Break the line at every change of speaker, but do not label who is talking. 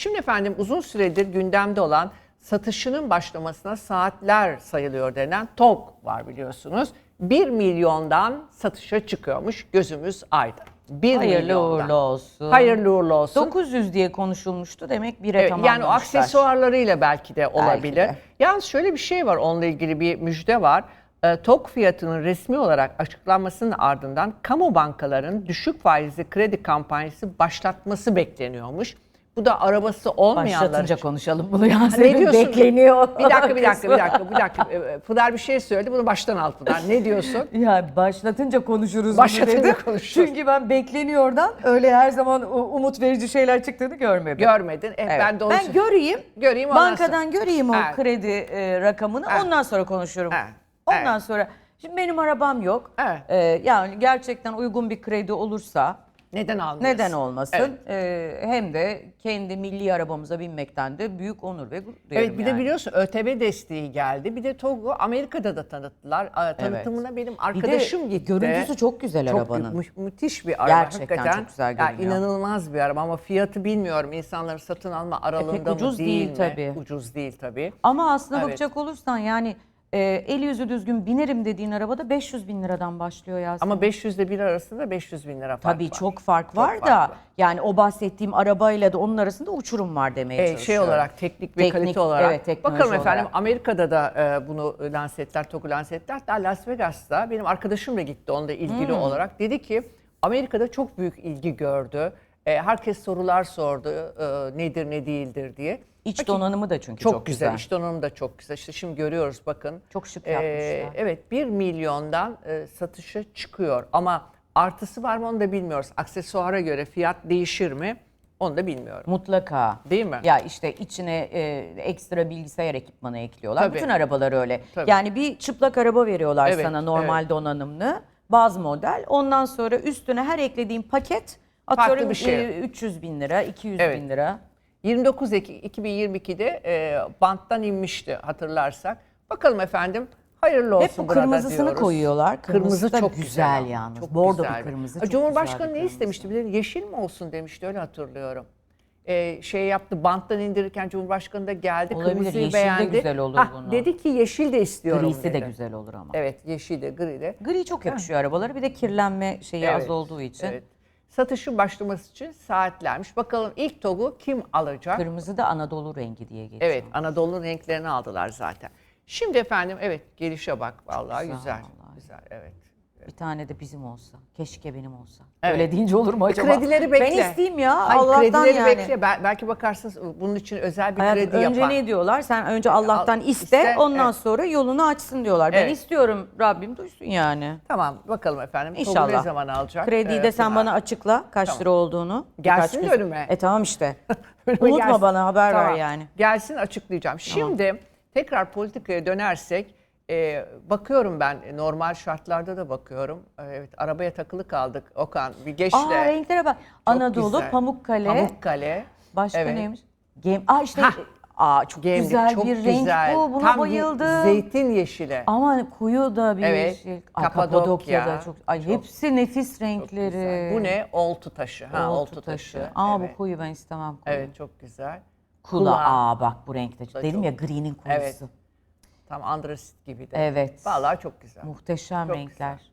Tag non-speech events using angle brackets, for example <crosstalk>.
Şimdi efendim uzun süredir gündemde olan satışının başlamasına saatler sayılıyor denen TOG var biliyorsunuz. 1 milyondan satışa çıkıyormuş gözümüz aydın. 1
Hayırlı
milyondan.
uğurlu olsun.
Hayırlı uğurlu olsun.
900 diye konuşulmuştu demek bire
Evet,
tamamlamışlar.
yani o aksesuarlarıyla belki de olabilir.
de.
Yalnız şöyle bir şey var onunla ilgili bir müjde var. E, TOG fiyatının resmi olarak açıklanmasının ardından kamu bankaların düşük faizli kredi kampanyası başlatması bekleniyormuş. Bu da arabası olmayanlar
Başlatınca
için.
konuşalım bunu Yasemin.
ne diyorsun?
Bekleniyor.
Bir dakika, bir dakika, bir dakika, bir dakika. <laughs> E, Pınar bir şey söyledi, bunu baştan al Pınar. Ne diyorsun? <laughs>
Ya başlatınca konuşuruz
Başlatınca konuşuruz.
Çünkü ben bekleniyordan öyle her zaman umut verici şeyler çıktığını görmedim.
Görmedin. E,
Evet.
Ben de onu
ben göreyim.
Göreyim,
Bankadan
sonra-
göreyim o
Evet.
kredi e, rakamını.
Evet.
Ondan sonra konuşurum.
Evet.
Ondan
Evet.
sonra şimdi benim arabam yok.
Evet.
E, yani gerçekten uygun bir kredi olursa
neden almıyorsun?
neden olmasın?
Evet.
E, hem de kendi milli arabamıza binmekten de büyük onur ve gurur
Evet bir de
yani.
biliyorsun ÖTV desteği geldi. Bir de TOG'u Amerika'da da tanıttılar. Aa, Tanıtımına benim arkadaşım
de
gitti.
görüntüsü çok güzel
Çok
arabanın.
mü- müthiş bir araba.
Gerçekten
Hakikaten,
çok güzel
ya
görünüyor.
inanılmaz bir araba ama fiyatı bilmiyorum. İnsanların satın alma aralığında mı
ucuz
değil,
değil
mi?
tabii.
Ucuz değil tabii.
Ama aslında
Evet.
bakacak olursan yani e, el yüzü düzgün binerim dediğin arabada 500 bin liradan başlıyor Yasemin.
Ama 500 ile 1 arasında 500 bin lira fark
Tabii
var.
çok fark var
fark
da
var.
yani o bahsettiğim arabayla da onun arasında uçurum var demeye
Ee, şey
çalışıyorum.
olarak teknik ve
Teknik,
kalite olarak.
evet, teknoloji
Bakalım efendim
olarak.
Amerika'da da e, bunu lanse ettiler, TOG'u lanse ettiler. Hatta Las Vegas'ta benim arkadaşım da gitti onunla ilgili
Hmm.
olarak. Dedi ki Amerika'da çok büyük ilgi gördü. E, herkes sorular sordu e, nedir ne değildir diye.
İç donanımı da çünkü
Çok,
çok,
güzel.
güzel.
İç donanım da çok güzel. İşte şimdi görüyoruz bakın.
Çok şık
Ee,
yapmışlar.
evet 1 milyondan e, satışa çıkıyor. Ama artısı var mı onu da bilmiyoruz. Aksesuara göre fiyat değişir mi? Onu da bilmiyorum.
Mutlaka.
Değil mi?
Ya işte içine e, ekstra bilgisayar ekipmanı ekliyorlar.
Tabii.
Bütün arabalar öyle.
Tabii.
Yani bir çıplak araba veriyorlar
Evet,
sana normal
evet.
donanımlı. Baz model. Ondan sonra üstüne her eklediğin paket atıyorum
bir şey.
e, 300 bin lira, 200
Evet.
bin lira.
29 Ekim 2022'de e, banttan inmişti hatırlarsak. Bakalım efendim hayırlı olsun
Hep bu
burada
kırmızısını
diyoruz.
koyuyorlar. Kırmızı da güzel
ama,
yalnız.
çok
Bordo bir
güzel.
kırmızı,
Ha,
çok
Cumhurbaşkanı
güzel bir
ne
kırmızı.
istemişti bilir Yeşil mi olsun demişti öyle hatırlıyorum. E, şey yaptı banttan indirirken Cumhurbaşkanı da geldi
Olabilir,
kırmızıyı
yeşil de
beğendi.
güzel olur
Hah,
bunun.
Dedi ki yeşil de istiyorum
Grisi de
dedi.
güzel olur ama.
Evet yeşil de gri de.
Gri çok yakışıyor arabalara. Bir de kirlenme şeyi
Evet,
az olduğu için.
Evet. Satışın başlaması için saatlermiş. Bakalım ilk TOG'u kim alacak?
Kırmızı da Anadolu rengi diye geçiyor.
Evet, Anadolu renklerini aldılar zaten. Şimdi efendim evet gelişe bak vallahi güzel.
Güzel,
Güzel,
vallahi.
evet.
Bir tane de bizim olsa. Keşke benim olsa.
Evet.
Öyle deyince olur mu acaba?
Kredileri bekle.
Ben isteyeyim ya.
Hayır,
Allah'tan
kredileri
yani.
bekle. Bel- belki bakarsınız bunun için özel bir
Hayat,
kredi
önce
yapan.
ne diyorlar? Sen önce Allah'tan
Al-
iste,
iste,
ondan
evet.
sonra yolunu açsın diyorlar. Ben
Evet.
istiyorum Rabbim duysun yani.
Tamam bakalım efendim. TOG'u
İnşallah.
ne zaman alacak?
Krediyi
Ee,
de sen
Pınar?
bana açıkla kaç
Tamam.
lira olduğunu.
Gelsin
Birkaç
de önüme.
E tamam işte. <laughs>
Önüme
Unutma
gelsin.
bana haber ver
Tamam,
yani.
Gelsin açıklayacağım. Şimdi tekrar politikaya dönersek e, bakıyorum ben e, normal şartlarda da bakıyorum. E, Evet arabaya takılı kaldık Okan bir geç
Aa renklere bak.
Çok
Anadolu,
güzel.
Pamukkale.
Pamukkale.
Başka
Evet.
neymiş? Gem Aa işte
Hah.
Aa çok
Gemlik,
güzel
çok
bir
güzel.
renk bu. Buna
Tam
bayıldım.
Zeytin yeşili.
Ama koyu da bir
Evet,
yeşil. Ay,
Kapadokya.
Kapadokya'da çok. Ay
Çok-
hepsi nefis renkleri.
Bu ne? Oltu taşı. Ha, oltu, taşı.
Ama
evet.
bu koyu ben istemem koyu.
Evet çok güzel.
Kula.
Kula.
Aa bak bu renkte. Dedim
çok-
ya gri'nin koyusu.
Evet. Tam andrasit gibi de.
Evet.
Vallahi çok güzel.
Muhteşem
Çok
renkler.